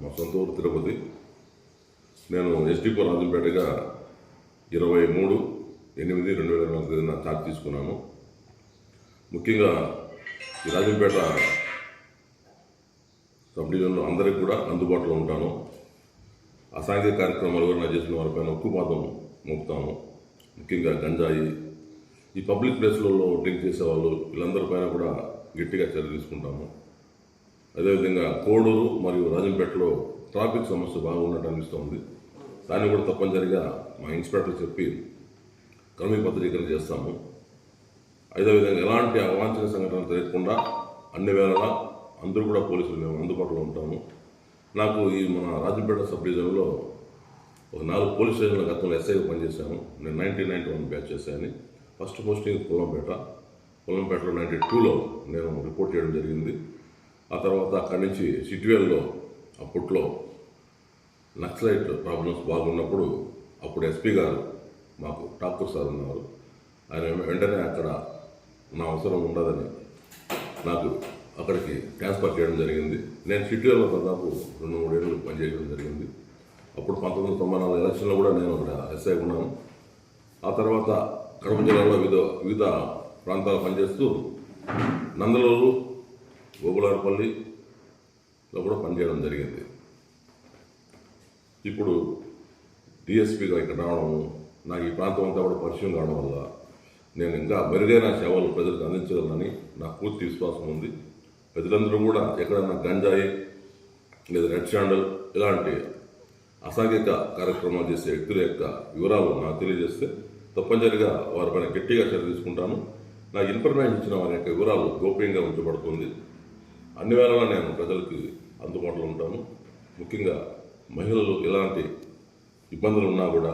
మా సొంత ఊరు తిరుపతి. నేను ఎస్డిపో రాజంపేటగా ఇరవై మూడు ఎనిమిది రెండు వేల నాలుగు తేదీన ఛార్జ్ తీసుకున్నాను ముఖ్యంగా ఈ రాజంపేట సబ్ డివిజన్లో అందరికీ కూడా అందుబాటులో ఉంటాను. అసాంఘిక కార్యక్రమాలు కూడా చేసిన వారిపైన ఉక్కుపాతం మోపుతాము. ముఖ్యంగా గంజాయి ఈ పబ్లిక్ ప్లేస్లలో డ్రింక్ చేసేవాళ్ళు వీళ్ళందరిపైన కూడా గట్టిగా చర్య తీసుకుంటాము. అదేవిధంగా కోడూరు మరియు రాజంపేటలో ట్రాఫిక్ సమస్య బాగున్నట్టు అనిపిస్తుంది. దాన్ని కూడా తప్పనిసరిగా మా ఇన్స్పెక్టర్ చెప్పి క్రమీపత్రీకరణ చేస్తాము. అదేవిధంగా ఎలాంటి అవాంఛనీయ సంఘటనలు జరగకుండా అన్ని వేళలా అందరూ కూడా పోలీసులు మేము అందుబాటులో ఉంటాము. నాకు ఈ మన రాజంపేట సబ్ డివిజన్లో ఒక నాలుగు పోలీస్ స్టేషన్ల గతంలో ఎస్ఐగా పనిచేశాను నేను నైన్టీన్ నైన్టీ వన్ బ్యాచ్ చేశాను ఫస్ట్ పోస్టింగ్ పొలంపేట పొలంపేటలో నైన్టీ టూలో నేను రిపోర్ట్ చేయడం జరిగింది. ఆ తర్వాత అక్కడి నుంచి సిట్వేల్లో అప్పట్లో నక్సలైట్ ప్రాబ్లమ్స్ బాగున్నప్పుడు అప్పుడు ఎస్పీ గారు మాకు ఠాకూర్ సార్ ఉన్నారు. ఆయన వెంటనే అక్కడ నా అవసరం ఉండదని నాకు అక్కడికి ట్రాన్స్ఫర్ చేయడం జరిగింది. నేను సిటీలో దాదాపు రెండు మూడు ఏళ్ళు పనిచేయడం జరిగింది. అప్పుడు పంతొమ్మిది వందల తొంభై నాలుగు ఎలక్షన్లో కూడా నేను అక్కడ ఎస్ఐ ఉన్నాను. ఆ తర్వాత కడప జిల్లాలో వివిధ వివిధ ప్రాంతాలు పనిచేస్తూ నందలూరు గోగులారపల్లిలో కూడా పనిచేయడం జరిగింది. ఇప్పుడు డిఎస్పీగా ఇక్కడ రావడం నాకు ఈ ప్రాంతం అంతా కూడా పరిచయం కావడం వల్ల నేను ఇంకా మెరుగైన సేవలు ప్రజలకు అందించగలనని నాకు పూర్తి విశ్వాసం ఉంది. ప్రజలందరూ కూడా ఎక్కడైనా గంజాయి లేదా రెడ్ షాండల్ ఇలాంటి అసాంఘిక కార్యక్రమాలు చేసే వ్యక్తుల యొక్క వివరాలు నాకు తెలియజేస్తే తప్పనిసరిగా వారిపైన గట్టిగా చర్య తీసుకుంటాను. నాకు ఇన్ఫర్మేషన్ ఇచ్చిన వారి యొక్క వివరాలు గోప్యంగా ఉంచబడుతుంది. అన్ని వేళలా నేను ప్రజలకి అందుబాటులో ఉంటాను. ముఖ్యంగా మహిళలు ఎలాంటి ఇబ్బందులు ఉన్నా కూడా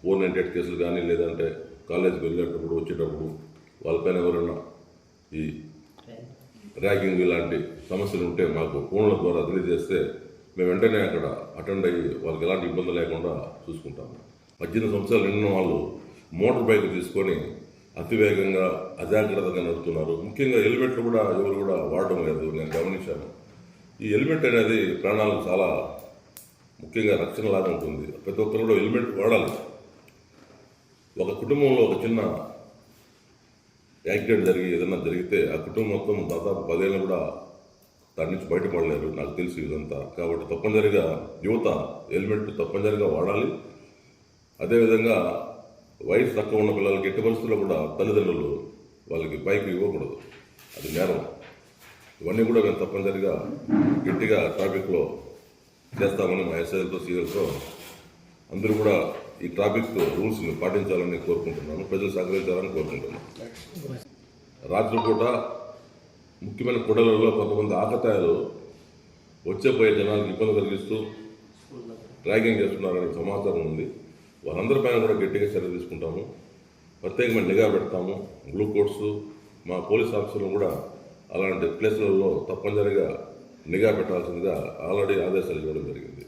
ఫోర్ నైంటీ ఎయిట్ కేసులు కానీ లేదంటే కాలేజీకి వెళ్ళేటప్పుడు వచ్చేటప్పుడు వాళ్ళపైన ఎవరైనా ఈ ర్యాగింగ్ ఇలాంటి సమస్యలు ఉంటే మాకు ఫోన్ల ద్వారా తెలియజేస్తే మేము వెంటనే అక్కడ అటెండ్ అయ్యి వాళ్ళకి ఎలాంటి ఇబ్బంది లేకుండా చూసుకుంటాము. పద్దెనిమిది సంవత్సరాలు నిన్న వాళ్ళు మోటార్ బైక్ తీసుకొని అతివేగంగా అజాగ్రత్తగా నడుపుతున్నారు. ముఖ్యంగా హెల్మెట్లు కూడా ఎవరు కూడా వాడడం లేదు. నేను గమనించాను. ఈ హెల్మెట్ అనేది ప్రాణాలకు చాలా ముఖ్యంగా రక్షణలాగా ఉంటుంది. ప్రతి ఒక్కరు కూడా హెల్మెట్ వాడాలి. ఒక కుటుంబంలో ఒక చిన్న యాక్సిడెంట్ జరిగి ఏదైనా జరిగితే ఆ కుటుంబం మొత్తం దాదాపు పదేళ్ళు కూడా దాని నుంచి బయటపడలేరు. నాకు తెలుసు ఇదంతా. కాబట్టి తప్పనిసరిగా యువత హెల్మెట్ తప్పనిసరిగా వాడాలి. అదేవిధంగా వయసు తక్కువ ఉన్న పిల్లలకి ఎట్టి పరిస్థితుల్లో కూడా తల్లిదండ్రులు వాళ్ళకి బైక్ ఇవ్వకూడదు. అది నేరం. ఇవన్నీ కూడా మేము తప్పనిసరిగా గట్టిగా ట్రాఫిక్లో చేస్తామని మా ఎస్ఐలతో సీఎల్తో అందరూ కూడా ఈ ట్రాఫిక్ రూల్స్ని పాటించాలని కోరుకుంటున్నాను. ప్రజలు సహకరించాలని కోరుకుంటున్నాను. రాత్రిపూట ముఖ్యమైన కుడలలో కొంతమంది ఆకతాయాలు వచ్చే పోయే జనాలకు ఇబ్బంది కలిగిస్తూ ట్రాకింగ్ చేస్తున్నారనే సమాచారం ఉంది. వారందరిపైన కూడా గట్టిగా చర్య తీసుకుంటాము. ప్రత్యేకమైన నిఘా పెడతాము. గ్లూకోట్స్ మా పోలీస్ ఆఫీసర్లు కూడా అలాంటి ప్లేసులలో తప్పనిసరిగా నిఘా పెట్టాల్సిందిగా ఆల్రెడీ ఆదేశాలు ఇవ్వడం జరిగింది.